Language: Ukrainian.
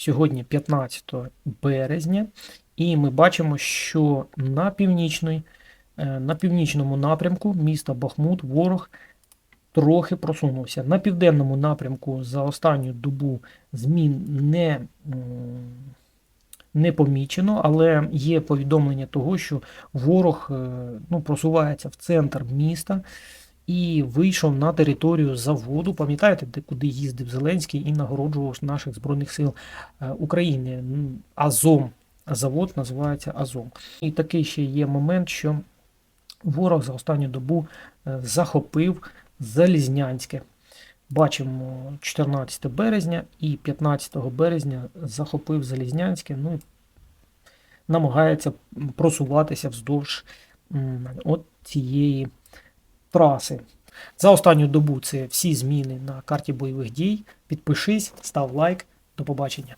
Сьогодні 15 березня, і ми бачимо, що на, е, на північному напрямку міста Бахмут ворог трохи просунувся. На південному напрямку за останню добу змін не, не помічено, але є повідомлення того, що ворог е, ну, просувається в центр міста і вийшов на територію заводу. Пам'ятаєте, де куди їздив Зеленський і нагороджував наших збройних сил е, України Азом. Завод називається Азом. І такий ще є момент, що ворог за останню добу е, захопив Залізнянське. Бачимо 14 березня і 15 березня захопив Залізнянське. Ну намагається просуватися вздовж от цієї траси. За останню добу це всі зміни на карті бойових дій. Підпишись, став лайк. До побачення.